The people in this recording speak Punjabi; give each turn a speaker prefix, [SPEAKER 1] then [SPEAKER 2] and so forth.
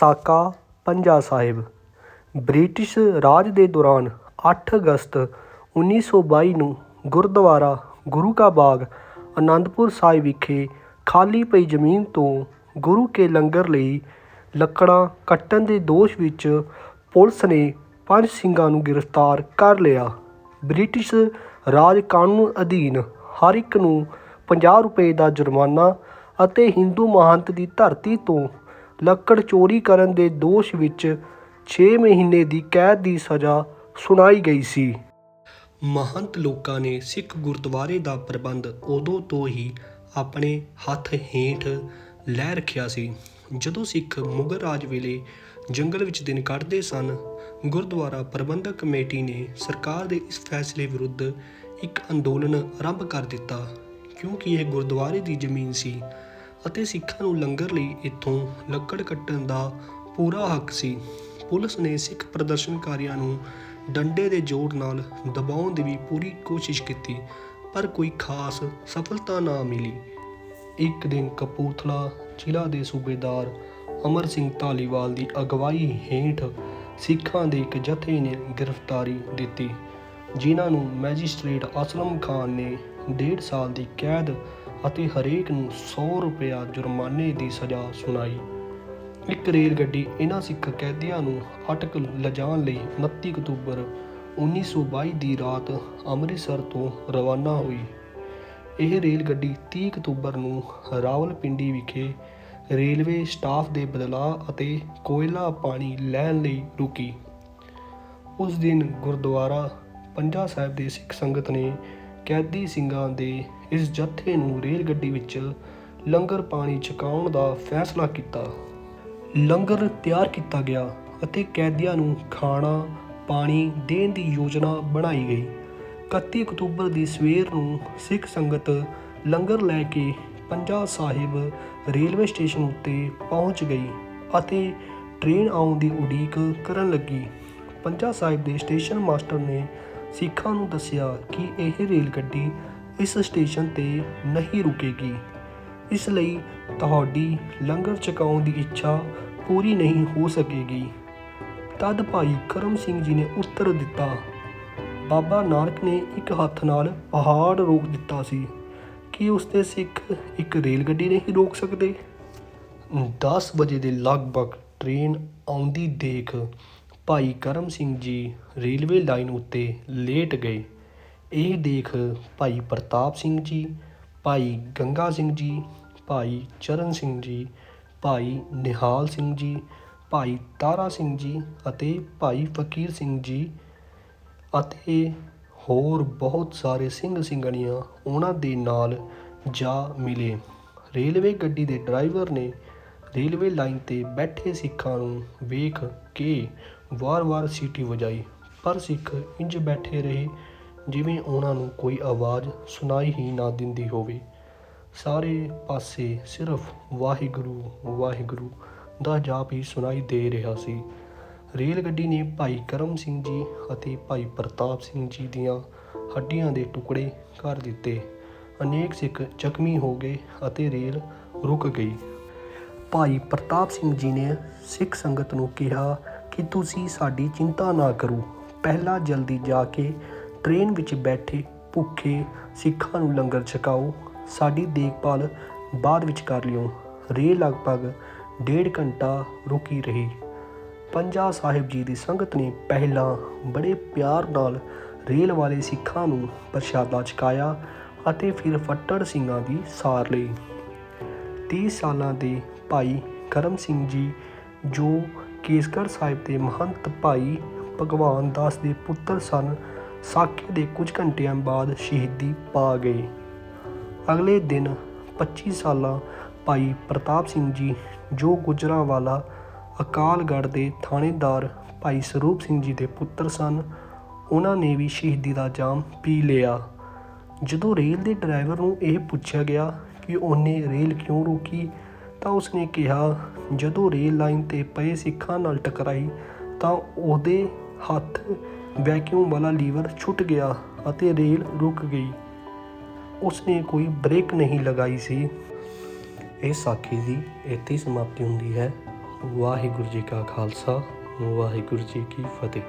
[SPEAKER 1] ਸਾਕਾ, ਪੰਜਾ ਸਾਹਿਬ। ਬ੍ਰਿਟਿਸ਼ ਰਾਜ ਦੇ ਦੌਰਾਨ ਅੱਠ ਅਗਸਤ 1922 ਨੂੰ ਗੁਰਦੁਆਰਾ ਗੁਰੂ ਕਾ ਬਾਗ, ਅਨੰਦਪੁਰ ਸਾਹਿਬ ਵਿਖੇ ਖਾਲੀ ਪਈ ਜ਼ਮੀਨ ਤੋਂ ਗੁਰੂ ਕੇ ਲੰਗਰ ਲਈ ਲੱਕੜਾਂ ਕੱਟਣ ਦੇ ਦੋਸ਼ ਵਿੱਚ ਪੁਲਿਸ ਨੇ ਪੰਜ ਸਿੰਘਾਂ ਨੂੰ ਗ੍ਰਿਫਤਾਰ ਕਰ ਲਿਆ। ਬ੍ਰਿਟਿਸ਼ ਰਾਜ ਕਾਨੂੰਨ ਅਧੀਨ ਹਰ ਇੱਕ ਨੂੰ 50 ਰੁਪਏ ਦਾ ਜੁਰਮਾਨਾ ਅਤੇ ਹਿੰਦੂ ਮਹੰਤ ਦੀ ਧਰਤੀ ਤੋਂ ਲੱਕੜ ਚੋਰੀ ਕਰਨ ਦੇ ਦੋਸ਼ ਵਿੱਚ 6 ਮਹੀਨੇ ਦੀ ਕੈਦ ਦੀ ਸਜ਼ਾ ਸੁਣਾਈ ਗਈ ਸੀ। ਮਹੰਤ ਲੋਕਾਂ ਨੇ ਸਿੱਖ ਗੁਰਦੁਆਰੇ ਦਾ ਪ੍ਰਬੰਧ ਉਦੋਂ ਤੋਂ ਹੀ ਆਪਣੇ ਹੱਥ ਹੇਠ ਲੈ ਰੱਖਿਆ ਸੀ। ਜਦੋਂ ਸਿੱਖ ਮੁਗਲ ਰਾਜ ਵੇਲੇ ਜੰਗਲ ਵਿੱਚ ਦਿਨ ਕੱਢਦੇ ਸਨ, ਗੁਰਦੁਆਰਾ ਪ੍ਰਬੰਧਕ ਕਮੇਟੀ ਨੇ ਸਰਕਾਰ ਦੇ ਇਸ ਫੈਸਲੇ ਵਿਰੁੱਧ ਇੱਕ ਅੰਦੋਲਨ ਆਰੰਭ ਕਰ ਦਿੱਤਾ। ਕਿਉਂਕਿ ਇਹ ਗੁਰਦੁਆਰੇ ਦੀ ਜ਼ਮੀਨ ਸੀ ਅਤੇ ਸਿੱਖਾਂ ਨੂੰ ਲੰਗਰ ਲਈ ਇੱਥੋਂ ਲੱਕੜ ਕੱਟਣ ਦਾ ਪੂਰਾ ਹੱਕ ਸੀ। ਪੁਲਿਸ ਨੇ ਸਿੱਖ ਪ੍ਰਦਰਸ਼ਨਕਾਰੀਆਂ ਨੂੰ ਡੰਡੇ ਦੇ ਜ਼ੋਰ ਨਾਲ ਦਬਾਉਣ ਦੀ ਵੀ ਪੂਰੀ ਕੋਸ਼ਿਸ਼ ਕੀਤੀ, ਪਰ ਕੋਈ ਖਾਸ ਸਫਲਤਾ ਨਾ ਮਿਲੀ। ਇੱਕ ਦਿਨ ਕਪੂਰਥਲਾ ਜ਼ਿਲ੍ਹਾ ਦੇ ਸੂਬੇਦਾਰ ਅਮਰ ਸਿੰਘ ਧਾਲੀਵਾਲ ਦੀ ਅਗਵਾਈ ਹੇਠ ਸਿੱਖਾਂ ਦੇ ਇੱਕ ਜਥੇ ਨੇ ਗ੍ਰਿਫਤਾਰੀ ਦਿੱਤੀ, ਜਿਨ੍ਹਾਂ ਨੂੰ ਮੈਜਿਸਟ੍ਰੇਟ ਅਸਲਮ ਖਾਨ ਨੇ ਡੇਢ ਸਾਲ ਦੀ ਕੈਦ ਅਤੇ ਹਰੇਕ ਨੂੰ 100 ਰੁਪਇਆ ਜੁਰਮਾਨੇ ਦੀ ਸਜ਼ਾ ਸੁਣਾਈ। ਇੱਕ ਰੇਲ ਗੱਡੀ ਇਹਨਾਂ ਸਿੱਖ ਕੈਦੀਆਂ ਨੂੰ ਅਟਕ ਲਿਜਾਣ ਲਈ 29 ਅਕਤੂਬਰ 1922 ਦੀ ਰਾਤ ਅੰਮ੍ਰਿਤਸਰ ਤੋਂ ਰਵਾਨਾ ਹੋਈ। ਇਹ ਰੇਲ ਗੱਡੀ 30 ਅਕਤੂਬਰ ਨੂੰ ਰਾਵਲਪਿੰਡੀ ਵਿਖੇ ਰੇਲਵੇ ਸਟਾਫ ਦੇ ਬਦਲਾਅ ਅਤੇ ਕੋਇਲਾ ਪਾਣੀ ਲੈਣ ਲਈ ਰੁਕੀ। ਉਸ ਦਿਨ ਗੁਰਦੁਆਰਾ ਪੰਜਾ ਸਾਹਿਬ ਦੇ ਸਿੱਖ ਸੰਗਤ ਨੇ ਕੈਦੀ ਸਿੰਘਾਂ ਦੇ ਇਸ ਜਥੇ ਨੂੰ ਰੇਲ ਗੱਡੀ ਵਿੱਚ ਲੰਗਰ ਪਾਣੀ ਛਕਾਉਣ ਦਾ ਫੈਸਲਾ ਕੀਤਾ। ਲੰਗਰ ਤਿਆਰ ਕੀਤਾ ਗਿਆ ਅਤੇ ਕੈਦੀਆਂ ਨੂੰ ਖਾਣਾ, ਪਾਣੀ ਦੇਣ ਦੀ ਯੋਜਨਾ ਬਣਾਈ ਗਈ। 31 ਅਕਤੂਬਰ ਦੀ ਸਵੇਰ ਨੂੰ ਸਿੱਖ ਸੰਗਤ ਲੰਗਰ ਲੈ ਕੇ ਪੰਜਾ ਸਾਹਿਬ ਰੇਲਵੇ ਸਟੇਸ਼ਨ ਉੱਤੇ ਪਹੁੰਚ ਗਈ ਅਤੇ ਟ੍ਰੇਨ ਆਉਣ ਦੀ ਉਡੀਕ ਕਰਨ ਲੱਗੀ। ਪੰਜਾ ਸਾਹਿਬ ਦੇ ਸਟੇਸ਼ਨ ਮਾਸਟਰ ਨੇ ਸਿੱਖਾਂ ਨੂੰ ਦੱਸਿਆ ਕਿ ਇਹ ਰੇਲ ਗੱਡੀ ਇਸ ਸਟੇਸ਼ਨ ਤੇ ਨਹੀਂ ਰੁਕੇਗੀ। ਇਸ ਲਈ ਤੁਹਾਡੀ ਲੰਗਰ ਛਕਾਉਣ ਦੀ ਇੱਛਾ ਪੂਰੀ ਨਹੀਂ ਹੋ ਸਕੇਗੀ। ਤਦ ਭਾਈ ਕਰਮ ਸਿੰਘ ਜੀ ਨੇ ਉੱਤਰ ਦਿੱਤਾ। ਬਾਬਾ ਨਾਨਕ ਨੇ ਇੱਕ ਹੱਥ ਨਾਲ ਪਹਾੜ ਰੋਕ ਦਿੱਤਾ ਸੀ ਕਿ ਉਸਦੇ ਸਿੱਖ ਇੱਕ ਰੇਲ ਗੱਡੀ ਨਹੀਂ ਰੋਕ ਸਕਦੇ। 10 ਵਜੇ ਦੇ ਲਗਭਗ ਟ੍ਰੇਨ ਆਉਂਦੀ ਦੇਖ ਭਾਈ ਕਰਮ ਸਿੰਘ ਜੀ ਰੇਲਵੇ ਲਾਈਨ ਉੱਤੇ ਲੇਟ ਗਏ। ਇਹ ਦੇਖ ਭਾਈ ਪ੍ਰਤਾਪ ਸਿੰਘ ਜੀ, ਭਾਈ ਗੰਗਾ ਸਿੰਘ ਜੀ, ਭਾਈ ਚਰਨ ਸਿੰਘ ਜੀ, ਭਾਈ ਨਿਹਾਲ ਸਿੰਘ ਜੀ, ਭਾਈ ਤਾਰਾ ਸਿੰਘ ਜੀ ਅਤੇ ਭਾਈ ਫਕੀਰ ਸਿੰਘ ਜੀ ਅਤੇ ਹੋਰ ਬਹੁਤ ਸਾਰੇ ਸਿੰਘ ਸਿੰਘਣੀਆਂ ਉਹਨਾਂ ਦੇ ਨਾਲ ਜਾ ਮਿਲੇ। ਰੇਲਵੇ ਗੱਡੀ ਦੇ ਡਰਾਈਵਰ ਨੇ ਰੇਲਵੇ ਲਾਈਨ ਤੇ ਬੈਠੇ ਸਿੱਖਾਂ ਨੂੰ ਵੇਖ ਕੇ ਵਾਰ-ਵਾਰ ਸੀਟੀ ਵਜਾਈ, ਪਰ ਸਿੱਖ ਇੰਜ ਬੈਠੇ ਰਹੇ ਜਿਵੇਂ ਉਹਨਾਂ ਨੂੰ ਕੋਈ ਆਵਾਜ਼ ਸੁਣਾਈ ਹੀ ਨਾ ਦਿੰਦੀ ਹੋਵੇ। ਸਾਰੇ ਪਾਸੇ ਸਿਰਫ ਵਾਹਿਗੁਰੂ ਵਾਹਿਗੁਰੂ ਦਾ ਜਾਪ ਹੀ ਸੁਣਾਈ ਦੇ ਰਿਹਾ ਸੀ। ਰੇਲ ਗੱਡੀ ਨੇ ਭਾਈ ਕਰਮ ਸਿੰਘ ਜੀ ਅਤੇ ਭਾਈ ਪ੍ਰਤਾਪ ਸਿੰਘ ਜੀ ਦੀਆਂ ਹੱਡੀਆਂ ਦੇ ਟੁਕੜੇ ਕਰ ਦਿੱਤੇ। ਅਨੇਕ ਸਿੱਖ ਜ਼ਖਮੀ ਹੋ ਗਏ ਅਤੇ ਰੇਲ ਰੁਕ ਗਈ। ਭਾਈ ਪ੍ਰਤਾਪ ਸਿੰਘ ਜੀ ਨੇ ਸਿੱਖ ਸੰਗਤ ਨੂੰ ਕਿਹਾ ਕਿ ਤੁਸੀਂ ਸਾਡੀ ਚਿੰਤਾ ਨਾ ਕਰੋ। ਪਹਿਲਾਂ ਜਲਦੀ ਜਾ ਕੇ ਟ੍ਰੇਨ ਵਿੱਚ ਬੈਠੇ ਭੁੱਖੇ ਸਿੱਖਾਂ ਨੂੰ ਲੰਗਰ ਛਕਾਓ। ਸਾਡੀ ਦੇਖਭਾਲ ਬਾਅਦ ਵਿੱਚ ਕਰ ਲਿਓ। ਰੇਲ ਲਗਭਗ ਡੇਢ ਘੰਟਾ ਰੁਕੀ ਰਹੀ। ਪੰਜਾ ਸਾਹਿਬ ਜੀ ਦੀ ਸੰਗਤ ਨੇ ਪਹਿਲਾਂ ਬੜੇ ਪਿਆਰ ਨਾਲ ਰੇਲ ਵਾਲੇ ਸਿੱਖਾਂ ਨੂੰ ਪ੍ਰਸ਼ਾਦਾ ਛਕਾਇਆ ਅਤੇ ਫਿਰ ਫੱਟੜ ਸਿੰਘਾਂ ਦੀ ਸਾਰ ਲਈ। 30 ਸਾਲਾਂ ਦੇ ਭਾਈ ਕਰਮ ਸਿੰਘ ਜੀ, ਜੋ ਕੇਸਗੜ੍ਹ ਸਾਹਿਬ ਦੇ ਮਹੰਤ ਭਾਈ ਭਗਵਾਨ ਦਾਸ ਦੇ ਪੁੱਤਰ ਸਨ। ਸਾਕੇ ਦੇ ਕੁਝ ਘੰਟਿਆਂ ਬਾਅਦ ਸ਼ਹੀਦੀ ਪਾ ਗਏ। ਅਗਲੇ ਦਿਨ 25 ਸਾਲਾ ਭਾਈ ਪ੍ਰਤਾਪ ਸਿੰਘ ਜੀ, ਜੋ ਗੁਜਰਾਂਵਾਲਾ ਅਕਾਲਗੜ੍ਹ ਦੇ ਥਾਣੇਦਾਰ ਭਾਈ ਸਰੂਪ ਸਿੰਘ ਜੀ ਦੇ ਪੁੱਤਰ ਸਨ, ਉਹਨਾਂ ਨੇ ਵੀ ਸ਼ਹੀਦੀ ਦਾ ਜਾਮ ਪੀ ਲਿਆ। ਜਦੋਂ ਰੇਲ ਦੇ ਡਰਾਈਵਰ ਨੂੰ ਇਹ ਪੁੱਛਿਆ ਗਿਆ ਕਿ ਉਹਨੇ ਰੇਲ ਕਿਉਂ ਰੋਕੀ, ਤਾਂ ਉਸਨੇ ਕਿਹਾ ਜਦੋਂ ਰੇਲ ਲਾਈਨ ਤੇ ਪਏ ਸਿੱਖਾਂ ਨਾਲ ਟਕਰਾਈ ਤਾਂ ਉਹਦੇ ਹੱਥ ਵੈਕਿਊਮ ਵਾਲਾ ਲੀਵਰ ਛੁੱਟ ਗਿਆ ਅਤੇ ਰੇਲ ਰੁਕ ਗਈ। ਉਸਨੇ ਕੋਈ ਬ੍ਰੇਕ ਨਹੀਂ ਲਗਾਈ ਸੀ। ਇਹ ਸਾਖੀ ਦੀ ਇੱਥੇ ਸਮਾਪਤੀ ਹੁੰਦੀ ਹੈ। ਵਾਹਿਗੁਰੂ ਜੀ ਕਾ ਖਾਲਸਾ, ਵਾਹਿਗੁਰੂ ਜੀ ਕੀ ਫਤਿਹ।